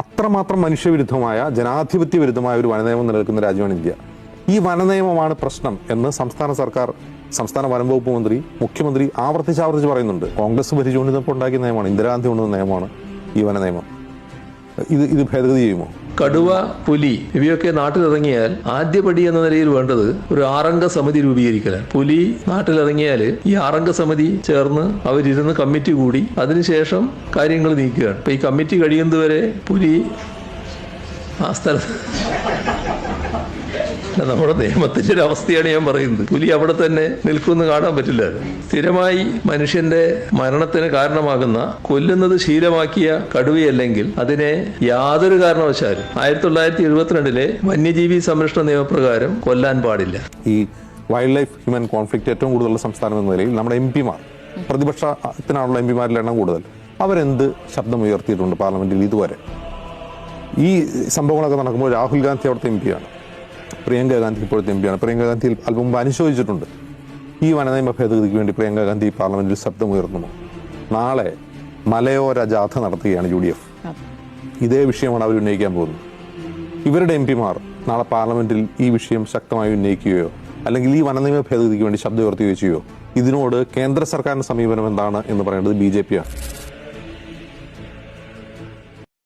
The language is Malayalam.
അത്രമാത്രം മനുഷ്യവിരുദ്ധമായ ജനാധിപത്യ വിരുദ്ധമായ ഒരു വനനിയമം നിലനിൽക്കുന്ന രാജ്യമാണ് ഇന്ത്യ. ഈ വനനിയമമാണ് പ്രശ്നം എന്ന് സംസ്ഥാന സർക്കാർ സംസ്ഥാന വനം വകുപ്പ് മന്ത്രി മുഖ്യമന്ത്രി ആവർത്തിച്ച് ആവർത്തിച്ച് പറയുന്നുണ്ട്. കോൺഗ്രസ് ഭരിച്ചുകൊണ്ടിരുന്നപ്പോൾ ഉണ്ടാക്കിയ നിയമമാണ് ഇന്ദിരാഗാന്ധി കൊണ്ടുവന്ന നിയമമാണ് ഈ വനനിയമം. ഇത് ഇത് ഭേദഗതി ചെയ്യുമോ? കടുവ പുലി ഇവയൊക്കെ നാട്ടിലിറങ്ങിയാൽ ആദ്യപടി എന്ന നിലയിൽ വേണ്ടത് ഒരു ആറംഗ സമിതി രൂപീകരിക്കലാണ്. പുലി നാട്ടിലിറങ്ങിയാൽ ഈ ആറംഗ സമിതി ചേർന്ന് അവരിരുന്ന് കമ്മിറ്റി കൂടി അതിനുശേഷം കാര്യങ്ങൾ നീക്കുകയാണ്. ഇപ്പൊ ഈ കമ്മിറ്റി കഴിയുന്നതുവരെ പുലി ആ സ്ഥലത്ത് നമ്മുടെ നിയമത്തിന്റെ ഒരു അവസ്ഥയാണ് ഞാൻ പറയുന്നത്. പുലി അവിടെ തന്നെ നിൽക്കുമെന്ന് കാണാൻ പറ്റില്ല. സ്ഥിരമായി മനുഷ്യന്റെ മരണത്തിന് കാരണമാകുന്ന കൊല്ലുന്നത് ശീലമാക്കിയ കടുവയല്ലെങ്കിൽ അതിനെ യാതൊരു കാരണവശാലും ആയിരത്തി തൊള്ളായിരത്തി എഴുപത്തിരണ്ടിലെ വന്യജീവി സംരക്ഷണ നിയമപ്രകാരം കൊല്ലാൻ പാടില്ല. ഈ വൈൽഡ് ലൈഫ് ഹ്യൂമൻ കോൺഫ്ലിക്റ്റ് ഏറ്റവും കൂടുതലുള്ള സംസ്ഥാനം എന്ന നിലയിൽ നമ്മുടെ എം പിമാർ പ്രതിപക്ഷത്തിനാണുള്ള എം പിമാരിലെ എണ്ണം കൂടുതൽ. അവരെന്ത് ശബ്ദം ഉയർത്തിയിട്ടുണ്ട് പാർലമെന്റിൽ ഇതുവരെ? ഈ സംഭവങ്ങളൊക്കെ നടക്കുമ്പോൾ രാഹുൽ ഗാന്ധി അവിടുത്തെ എം പിയാണ് പ്രിയങ്ക ഗാന്ധി ഇപ്പോഴത്തെ എം പിയാണ് പ്രിയങ്ക ഗാന്ധി അല്പം അനുശോചിച്ചിട്ടുണ്ട് ഈ വനനിയമ ഭേദഗതിക്ക് വേണ്ടി പ്രിയങ്ക ഗാന്ധി പാർലമെന്റിൽ ശബ്ദമുയർത്തുന്നു. നാളെ മലയോര ജാഥ നടത്തുകയാണ് യു ഡി എഫ്. ഇതേ വിഷയമാണ് അവർ ഉന്നയിക്കാൻ പോകുന്നത്. ഇവരുടെ എം പിമാർ നാളെ പാർലമെന്റിൽ ഈ വിഷയം ശക്തമായി ഉന്നയിക്കുകയോ അല്ലെങ്കിൽ ഈ വനനിയമ ഭേദഗതിക്ക് വേണ്ടി ശബ്ദം ഉയർത്തുകയോ ഇതിനോട് കേന്ദ്ര സർക്കാരിന്റെ സമീപനം എന്താണ് എന്ന് പറയേണ്ടത് ബി ജെ പിയാണ്